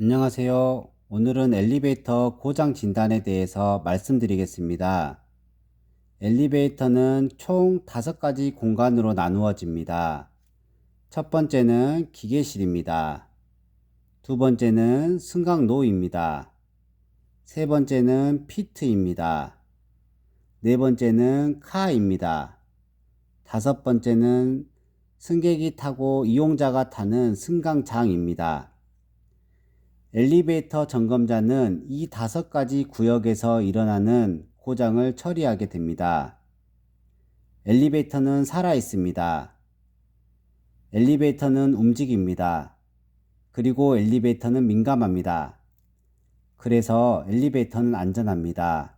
안녕하세요. 오늘은 엘리베이터 고장 진단에 대해서 말씀드리겠습니다. 엘리베이터는 총 다섯 가지 공간으로 나누어집니다. 첫 번째는 기계실입니다. 두 번째는 승강로입니다. 세 번째는 피트입니다. 네 번째는 카입니다. 다섯 번째는 승객이 타고 이용자가 타는 승강장입니다. 엘리베이터 점검자는 이 다섯 가지 구역에서 일어나는 고장을 처리하게 됩니다. 엘리베이터는 살아 있습니다. 엘리베이터는 움직입니다. 그리고 엘리베이터는 민감합니다. 그래서 엘리베이터는 안전합니다.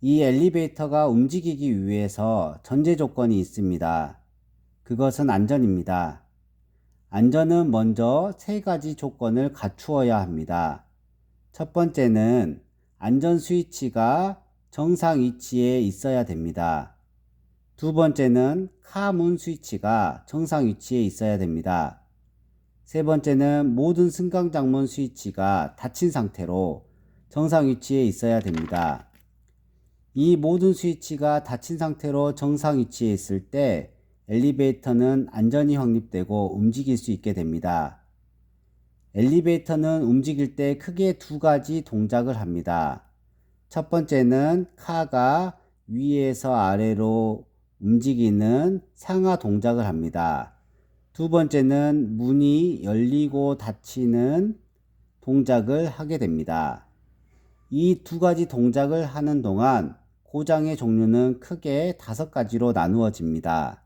이 엘리베이터가 움직이기 위해서 전제 조건이 있습니다. 그것은 안전입니다. 안전은 먼저 세 가지 조건을 갖추어야 합니다. 첫 번째는 안전 스위치가 정상 위치에 있어야 됩니다. 두 번째는 카문 스위치가 정상 위치에 있어야 됩니다. 세 번째는 모든 승강장문 스위치가 닫힌 상태로 정상 위치에 있어야 됩니다. 이 모든 스위치가 닫힌 상태로 정상 위치에 있을 때 엘리베이터는 안전이 확립되고 움직일 수 있게 됩니다. 엘리베이터는 움직일 때 크게 두 가지 동작을 합니다. 첫 번째는 카가 위에서 아래로 움직이는 상하 동작을 합니다. 두 번째는 문이 열리고 닫히는 동작을 하게 됩니다. 이 두 가지 동작을 하는 동안 고장의 종류는 크게 다섯 가지로 나누어집니다.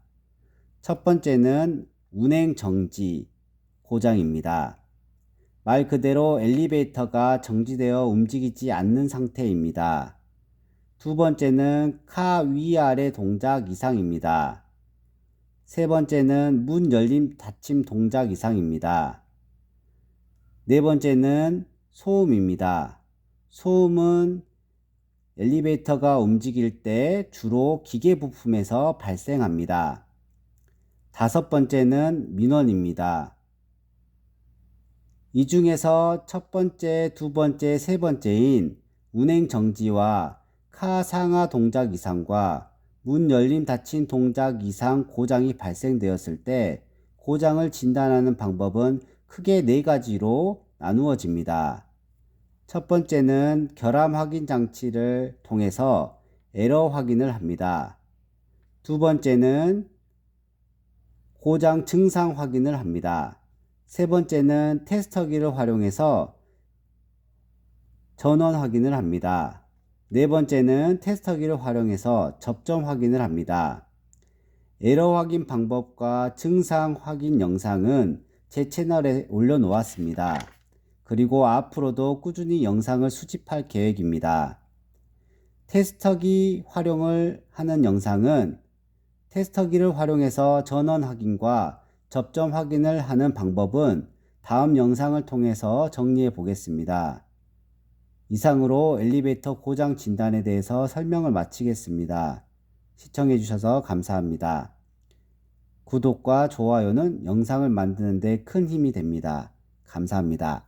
첫 번째는 운행 정지 고장입니다. 말 그대로 엘리베이터가 정지되어 움직이지 않는 상태입니다. 두 번째는 카 위아래 동작 이상입니다. 세 번째는 문 열림 닫힘 동작 이상입니다. 네 번째는 소음입니다. 소음은 엘리베이터가 움직일 때 주로 기계 부품에서 발생합니다. 다섯 번째는 민원입니다. 이 중에서 첫 번째, 두 번째, 세 번째인 운행 정지와 카 상하 동작 이상과 문 열림 닫힌 동작 이상 고장이 발생되었을 때 고장을 진단하는 방법은 크게 네 가지로 나누어집니다. 첫 번째는 결함 확인 장치를 통해서 에러 확인을 합니다. 두 번째는 고장 증상 확인을 합니다. 세 번째는 테스터기를 활용해서 전원 확인을 합니다. 네 번째는 테스터기를 활용해서 접점 확인을 합니다. 에러 확인 방법과 증상 확인 영상은 제 채널에 올려놓았습니다. 그리고 앞으로도 꾸준히 영상을 수집할 계획입니다. 테스터기 활용을 하는 영상은 테스터기를 활용해서 전원 확인과 접점 확인을 하는 방법은 다음 영상을 통해서 정리해 보겠습니다. 이상으로 엘리베이터 고장 진단에 대해서 설명을 마치겠습니다. 시청해 주셔서 감사합니다. 구독과 좋아요는 영상을 만드는 데 큰 힘이 됩니다. 감사합니다.